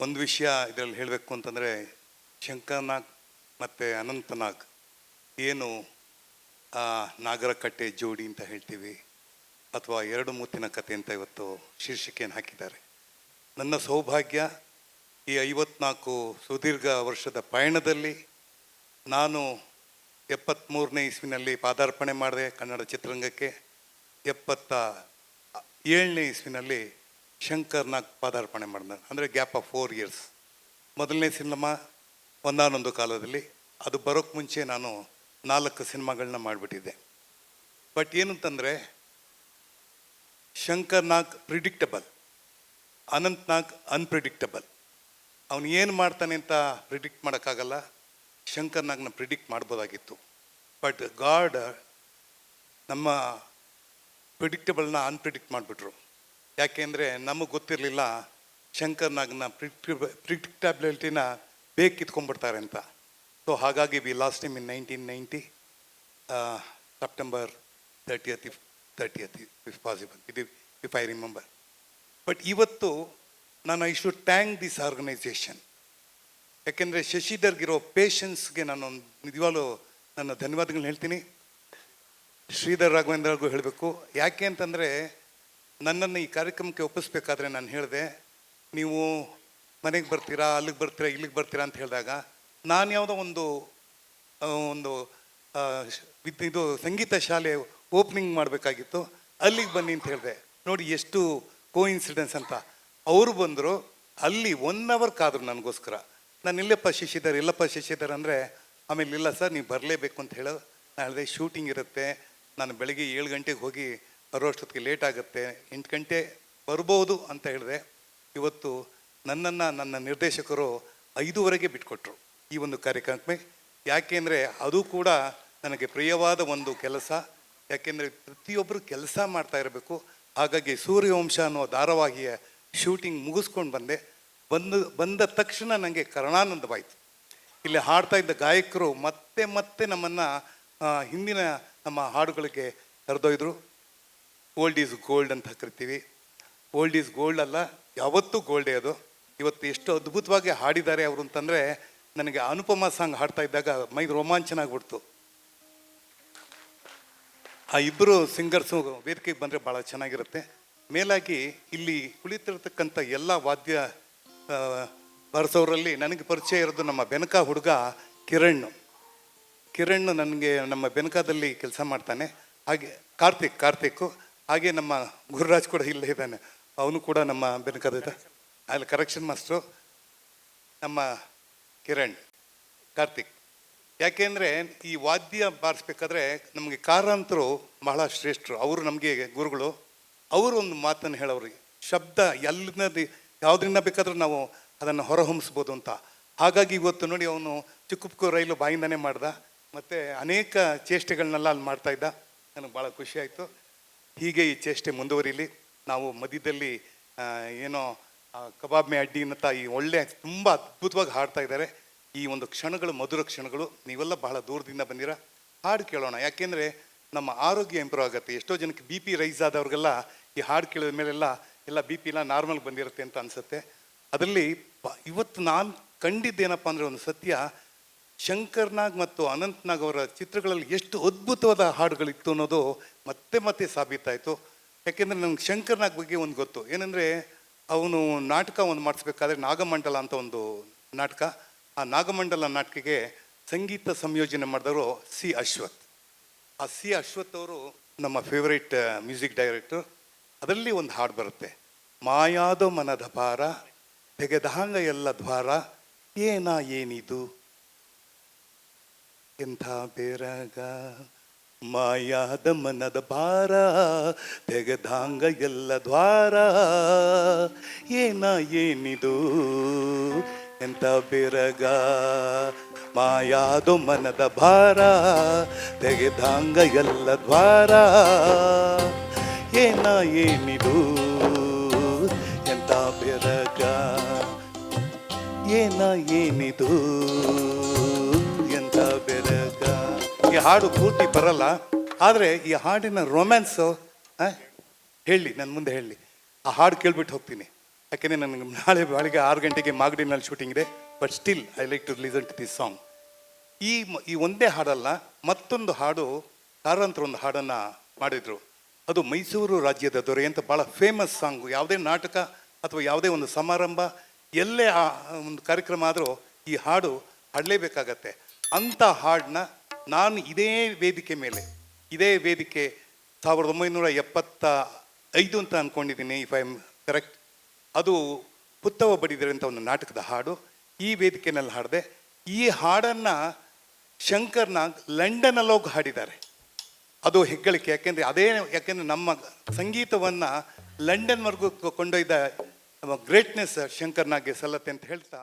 ಒಂದು ವಿಷಯ ಇದರಲ್ಲಿ ಹೇಳಬೇಕು ಅಂತಂದರೆ ಶಂಕರ್ನಾಗ್ ಮತ್ತು ಅನಂತನಾಗ್ ಏನು ನಾಗರಕಟ್ಟೆ ಜೋಡಿ ಅಂತ ಹೇಳ್ತೀವಿ ಅಥವಾ ಎರಡು ಮೂತಿನ ಕತೆ ಅಂತ ಇವತ್ತು ಶೀರ್ಷಿಕೆಯನ್ನು ಹಾಕಿದ್ದಾರೆ. ನನ್ನ ಸೌಭಾಗ್ಯ ಈ ಐವತ್ನಾಲ್ಕು ಸುದೀರ್ಘ ವರ್ಷದ ಪಯಣದಲ್ಲಿ ನಾನು ಎಪ್ಪತ್ತ್ಮೂರನೇ ಇಸ್ವಿನಲ್ಲಿ ಪಾದಾರ್ಪಣೆ ಮಾಡಿದೆ ಕನ್ನಡ ಚಿತ್ರರಂಗಕ್ಕೆ. ಎಪ್ಪತ್ತ ಏಳನೇ ಇಸ್ವಿನಲ್ಲಿ ಶಂಕರ್ನಾಗ್ ಪಾದಾರ್ಪಣೆ ಮಾಡಿದ, ಅಂದರೆ ಗ್ಯಾಪ್ ಆಫ್ ಫೋರ್ ಇಯರ್ಸ್. ಮೊದಲನೇ ಸಿನಿಮಾ ಒಂದಾನೊಂದು ಕಾಲದಲ್ಲಿ, ಅದು ಬರೋಕ್ಕೆ ಮುಂಚೆ ನಾನು ನಾಲ್ಕು ಸಿನಿಮಾಗಳನ್ನ ಮಾಡಿಬಿಟ್ಟಿದ್ದೆ. ಬಟ್ ಏನಂತಂದರೆ, ಶಂಕರ್ನಾಗ್ ಪ್ರಿಡಿಕ್ಟಬಲ್, ಅನಂತ್ನಾಗ್ ಅನ್ಪ್ರಿಡಿಕ್ಟಬಲ್. ಅವನು ಏನು ಮಾಡ್ತಾನೆ ಅಂತ ಪ್ರಿಡಿಕ್ಟ್ ಮಾಡೋಕ್ಕಾಗಲ್ಲ, ಶಂಕರ್ನಾಗ್ನ ಪ್ರಿಡಿಕ್ಟ್ ಮಾಡ್ಬೋದಾಗಿತ್ತು. ಬಟ್ ಗಾಡ್ ನಮ್ಮ ಪ್ರಿಡಿಕ್ಟಬಲ್ನ ಅನ್ಪ್ರಿಡಿಕ್ಟ್ ಮಾಡಿಬಿಟ್ರು. ಯಾಕೆಂದರೆ ನಮಗೆ ಗೊತ್ತಿರಲಿಲ್ಲ ಶಂಕರ್ ಶಂಕರ್ನಾಗ್ನ ಪ್ರಿಡಿಕ್ಟಬಿಲಿಟಿನ ಬೇಗ ಕಿತ್ಕೊಂಡ್ಬಿಡ್ತಾರೆ ಅಂತ. ಸೊ ಹಾಗಾಗಿ we last time in nineteen ninety September thirtieth if thirtieth if possible ಇದು ಇಫ್ ಐ ರಿಮೆಂಬರ್ ಬಟ್ ಇವತ್ತು ನಾನು I should thank this organisation ಯಾಕೆಂದರೆ ಶಶಿಧರ್ಗಿರೋ ಪೇಷನ್ಸ್ಗೆ ನಾನು ನಿಜವಾಗ್ಲೂ ನನ್ನ ಧನ್ಯವಾದಗಳನ್ನ ಹೇಳ್ತೀನಿ. ಶ್ರೀಧರ್ ರಾಘವೇಂದ್ರಗೂ ಹೇಳಬೇಕು. ಯಾಕೆ ಅಂತಂದರೆ ನನ್ನನ್ನು ಈ ಕಾರ್ಯಕ್ರಮಕ್ಕೆ ಒಪ್ಪಿಸ್ಬೇಕಾದ್ರೆ ನಾನು ಹೇಳಿದೆ, ನೀವು ಮನೆಗೆ ಬರ್ತೀರಾ, ಅಲ್ಲಿಗೆ ಬರ್ತೀರಾ, ಇಲ್ಲಿಗೆ ಬರ್ತೀರಾ ಅಂತ ಹೇಳಿದಾಗ, ನಾನು ಯಾವುದೋ ಒಂದು ಒಂದು ಇದು ಸಂಗೀತ ಶಾಲೆ ಓಪನಿಂಗ್ ಮಾಡಬೇಕಾಗಿತ್ತು, ಅಲ್ಲಿಗೆ ಬನ್ನಿ ಅಂತ ಹೇಳಿದೆ. ನೋಡಿ ಎಷ್ಟು ಕೋ ಇನ್ಸಿಡೆನ್ಸ್ ಅಂತ. ಅವರು ಬಂದರು, ಅಲ್ಲಿ ಒನ್ ಅವರ್ ಕಾದರು ನನಗೋಸ್ಕರ. ನಾನು ಇಲ್ಲಪ್ಪ ಪಶಿಸಿದ್ದಾರೆ ಇಲ್ಲಪ್ಪ ಶಶಿಧರ್ ಅಂದರೆ, ಆಮೇಲೆ ಇಲ್ಲ ಸರ್, ನೀವು ಬರಲೇಬೇಕು ಅಂತ ಹೇಳೋ. ನಾನು ಹೇಳಿದೆ ಶೂಟಿಂಗ್ ಇರುತ್ತೆ. ನಾನು ಬೆಳಗ್ಗೆ ಏಳು ಗಂಟೆಗೆ ಹೋಗಿ ಬರೋ ಅಷ್ಟೊತ್ತಿಗೆ ಲೇಟ್ ಆಗುತ್ತೆ. ಎಂಟು ಗಂಟೆ ಬರ್ಬೋದು ಅಂತ ಹೇಳಿದೆ ಇವತ್ತು ನನ್ನನ್ನು, ನನ್ನ ನಿರ್ದೇಶಕರು ಐದುವರೆಗೆ ಬಿಟ್ಕೊಟ್ರು ಈ ಒಂದು ಕಾರ್ಯಕ್ರಮಕ್ಕೆ. ಯಾಕೆಂದರೆ ಅದು ಕೂಡ ನನಗೆ ಪ್ರಿಯವಾದ ಒಂದು ಕೆಲಸ. ಯಾಕೆಂದರೆ ಪ್ರತಿಯೊಬ್ಬರು ಕೆಲಸ ಮಾಡ್ತಾ ಇರಬೇಕು. ಹಾಗಾಗಿ ಸೂರ್ಯವಂಶ ಅನ್ನೋ ಧಾರಾವಾಹಿಯ ಶೂಟಿಂಗ್ ಮುಗಿಸ್ಕೊಂಡು ಬಂದೆ. ಬಂದು, ಬಂದ ತಕ್ಷಣ ನನಗೆ ಕರುಣಾನಂದವಾಯಿತು. ಇಲ್ಲಿ ಹಾಡ್ತಾ ಇದ್ದ ಗಾಯಕರು ಮತ್ತೆ ಮತ್ತೆ ನಮ್ಮನ್ನು ಹಿಂದಿನ ನಮ್ಮ ಹಾಡುಗಳಿಗೆ ಕರೆದೊಯ್ದರು. ಓಲ್ಡ್ ಈಸ್ ಗೋಲ್ಡ್ ಅಂತ ಕರಿತೀವಿ. ಓಲ್ಡ್ ಈಸ್ ಗೋಲ್ಡ್ ಅಲ್ಲ, ಯಾವತ್ತೂ ಗೋಲ್ಡೇ ಅದು. ಇವತ್ತು ಎಷ್ಟು ಅದ್ಭುತವಾಗಿ ಹಾಡಿದ್ದಾರೆ ಅವರು ಅಂತಂದರೆ, ನನಗೆ ಅನುಪಮ ಸಾಂಗ್ ಹಾಡ್ತಾ ಇದ್ದಾಗ ಮೈ ರೋಮಾಂಚನ ಆಗ್ಬಿಡ್ತು ಆ ಇಬ್ಬರು ಸಿಂಗರ್ಸು ವೇದಿಕೆಗೆ ಬಂದರೆ ಭಾಳ ಚೆನ್ನಾಗಿರುತ್ತೆ. ಮೇಲಾಗಿ ಇಲ್ಲಿ ಕುಳಿತಿರ್ತಕ್ಕಂಥ ಎಲ್ಲ ವಾದ್ಯ ಬರೆಸೋರಲ್ಲಿ ನನಗೆ ಪರಿಚಯ ಇರೋದು ನಮ್ಮ ಬೆನಕ ಹುಡುಗ ಕಿರಣ್. ಕಿರಣ್ ನನಗೆ ನಮ್ಮ ಬೆನಕದಲ್ಲಿ ಕೆಲಸ ಮಾಡ್ತಾನೆ. ಹಾಗೆ ಕಾರ್ತಿಕ್ ಕಾರ್ತಿಕ್. ಹಾಗೆ ನಮ್ಮ ಗುರುರಾಜ್ ಕೂಡ ಇಲ್ಲೇ ಇದ್ದಾನೆ. ಅವನು ಕೂಡ ನಮ್ಮ ಬೆನಕದ ಅಲ್ಲಿ ಕರೆಕ್ಷನ್ ಮಾಸ್ಟ್ರು ನಮ್ಮ ಕಿರಣ್, ಕಾರ್ತಿಕ್. ಯಾಕೆಂದರೆ ಈ ವಾದ್ಯ ಬಾರಿಸ್ಬೇಕಾದ್ರೆ ನಮಗೆ ಕಾರಂತರು ಬಹಳ ಶ್ರೇಷ್ಠರು. ಅವರು ನಮಗೆ ಗುರುಗಳು. ಅವರು ಒಂದು ಮಾತನ್ನು ಹೇಳೋರು. ಶಬ್ದ ಎಲ್ಲದ ಯಾವುದರಿಂದ ಬೇಕಾದರೂ ನಾವು ಅದನ್ನು ಹೊರಹೊಮ್ಮಿಸ್ಬೋದು ಅಂತ. ಹಾಗಾಗಿ ಇವತ್ತು ನೋಡಿ ಅವನು ಚಿಕ್ಕುಪ್ಕು ರೈಲು ಬಾಯಿಂದನೇ ಮಾಡ್ದ. ಮತ್ತು ಅನೇಕ ಚೇಷ್ಟೆಗಳನ್ನೆಲ್ಲ ಅಲ್ಲಿ ಮಾಡ್ತಾ ಇದ್ದ. ನನಗೆ ಭಾಳ ಖುಷಿಯಾಯಿತು ಹೀಗೆ ಈ ಚೇಷ್ಟೆ ಮುಂದುವರಿಲಿ. ನಾವು ಮಧ್ಯದಲ್ಲಿ ಏನೋ ಕಬಾಬ್ ಮೇ ಅಡ್ಡಿ ಅಂತ ಈ ಒಳ್ಳೆ, ತುಂಬ ಅದ್ಭುತವಾಗಿ ಹಾಡ್ತಾ ಇದ್ದಾರೆ. ಈ ಒಂದು ಕ್ಷಣಗಳು, ಮಧುರ ಕ್ಷಣಗಳು, ನೀವೆಲ್ಲ ಬಹಳ ದೂರದಿಂದ ಬಂದಿರ? ಹಾಡು ಕೇಳೋಣ. ಯಾಕೆಂದರೆ ನಮ್ಮ ಆರೋಗ್ಯ ಇಂಪ್ರೂವ್ ಆಗುತ್ತೆ. ಎಷ್ಟೋ ಜನಕ್ಕೆ ಬಿ ಪಿ ರೈಸ್ ಆದವ್ರಿಗೆಲ್ಲ ಈ ಹಾಡು ಕೇಳಿದ ಮೇಲೆಲ್ಲ ಎಲ್ಲ ಬಿ ಪಿ ಎಲ್ಲ ನಾರ್ಮಲ್ ಬಂದಿರುತ್ತೆ ಅಂತ ಅನಿಸುತ್ತೆ. ಅದರಲ್ಲಿ ಇವತ್ತು ನಾನು ಕಂಡಿದ್ದೇನಪ್ಪ ಅಂದರೆ ಒಂದು ಸತ್ಯ. ಶಂಕರ್ನಾಗ್ ಮತ್ತು ಅನಂತ್ನಾಗ್ ಅವರ ಚಿತ್ರಗಳಲ್ಲಿ ಎಷ್ಟು ಅದ್ಭುತವಾದ ಹಾಡುಗಳಿತ್ತು ಅನ್ನೋದು ಮತ್ತೆ ಮತ್ತೆ ಸಾಬೀತಾಯಿತು. ಯಾಕೆಂದರೆ ನನಗೆ ಶಂಕರ್ನಾಗ್ ಬಗ್ಗೆ ಒಂದು ಗೊತ್ತು. ಏನಂದರೆ ಅವನು ನಾಟಕ ಒಂದು ಮಾಡಿಸ್ಬೇಕಾದ್ರೆ ನಾಗಮಂಡಲ ಅಂತ ಒಂದು ನಾಟಕ. ಆ ನಾಗಮಂಡಲ ನಾಟಕಕ್ಕೆ ಸಂಗೀತ ಸಂಯೋಜನೆ ಮಾಡಿದವರು ಸಿ ಅಶ್ವಥ್. ಆ ಸಿ ಅಶ್ವಥ್ ಅವರು ನಮ್ಮ ಫೇವ್ರೇಟ್ ಮ್ಯೂಸಿಕ್ ಡೈರೆಕ್ಟರ್ ಅದರಲ್ಲಿ ಒಂದು ಹಾಡು ಬರುತ್ತೆ. ಮಾಯಾದ ಮನದ ಭಾರ ತೆಗೆದಾಂಗ ಎಲ್ಲ ದ್ವಾರ, ಏನ ಏನಿದು? ಎಂಥ ಬೇರಗ. ಮಾಯಾದ ಮನದ ಭಾರ, ತೆಗೆದಾಂಗ ಎಲ್ಲ ದ್ವಾರ. ಏನ ಏನಿದು? ಎಂತ ಬೆರಗ? ಮಾಯಾದು ಮನದ ಭಾರ, ತೆಗೆದಾಂಗ ಎಲ್ಲ ದ್ವಾರ. ಏನ ಏನಿದು? ಎಂತ ಬೆರಗ? ಏನ ಏನಿದು? ಹಾಡು ಪೂರ್ತಿ ಬರಲ್ಲ. ಆದರೆ ಈ ಹಾಡಿನ ರೊಮ್ಯಾನ್ಸು ಹೇಳಿ ನನ್ನ ಮುಂದೆ ಹೇಳಿ. ಆ ಹಾಡು ಕೇಳ್ಬಿಟ್ಟು ಹೋಗ್ತೀನಿ. ಯಾಕೆಂದರೆ ನನಗೆ ನಾಳೆ ಬೆಳಗ್ಗೆ ಆರು ಗಂಟೆಗೆ ಮಾಗಡಿನಲ್ಲಿ ಶೂಟಿಂಗ್ ಇದೆ but still I like to listen to this song ಈ ಈ ಒಂದೇ ಹಾಡಲ್ಲ, ಮತ್ತೊಂದು ಹಾಡು ಕಾರಂತರ ಒಂದು ಹಾಡನ್ನು ಮಾಡಿದರು. ಅದು ಮೈಸೂರು ರಾಜ್ಯದ ದೊರೆ ಅಂತ ಭಾಳ ಫೇಮಸ್ ಸಾಂಗು ಯಾವುದೇ ನಾಟಕ ಅಥವಾ ಯಾವುದೇ ಒಂದು ಸಮಾರಂಭ, ಎಲ್ಲೇ ಆ, ಒಂದು ಕಾರ್ಯಕ್ರಮ ಆದರೂ ಈ ಹಾಡು ಹಾಡಲೇಬೇಕಾಗತ್ತೆ. ಅಂಥ ಹಾಡನ್ನ ನಾನು ಇದೇ ವೇದಿಕೆ ಮೇಲೆ, ಇದೇ ವೇದಿಕೆ ಸಾವಿರದ ಒಂಬೈನೂರ ಎಪ್ಪತ್ತ ಐದು ಅಂತ ಅಂದ್ಕೊಂಡಿದ್ದೀನಿ ಇಫ್ ಐ ಎಂ ಕರೆಕ್ಟ್ ಅದು ಪುತ್ತವ ಬಡಿದರೆ ಅಂತ ಒಂದು ನಾಟಕದ ಹಾಡು. ಈ ವೇದಿಕೆನಲ್ಲಿ ಹಾಡಿದೆ, ಈ ಹಾಡನ್ನು ಶಂಕರ್ನ ಲಂಡನಲ್ಲಿ ಹೋಗಿ ಹಾಡಿದ್ದಾರೆ. ಅದು ಹೆಗ್ಗಳಿಕೆ. ಯಾಕೆಂದರೆ ಅದೇ, ಯಾಕೆಂದರೆ ನಮ್ಮ ಸಂಗೀತವನ್ನು ಲಂಡನ್ವರೆಗೂ ಕೊಂಡೊಯ್ದ ಗ್ರೇಟ್ನೆಸ್ ಶಂಕರ್ನಾಗ್ಗೆ ಸಲ್ಲತ್ತೆ ಅಂತ ಹೇಳ್ತಾ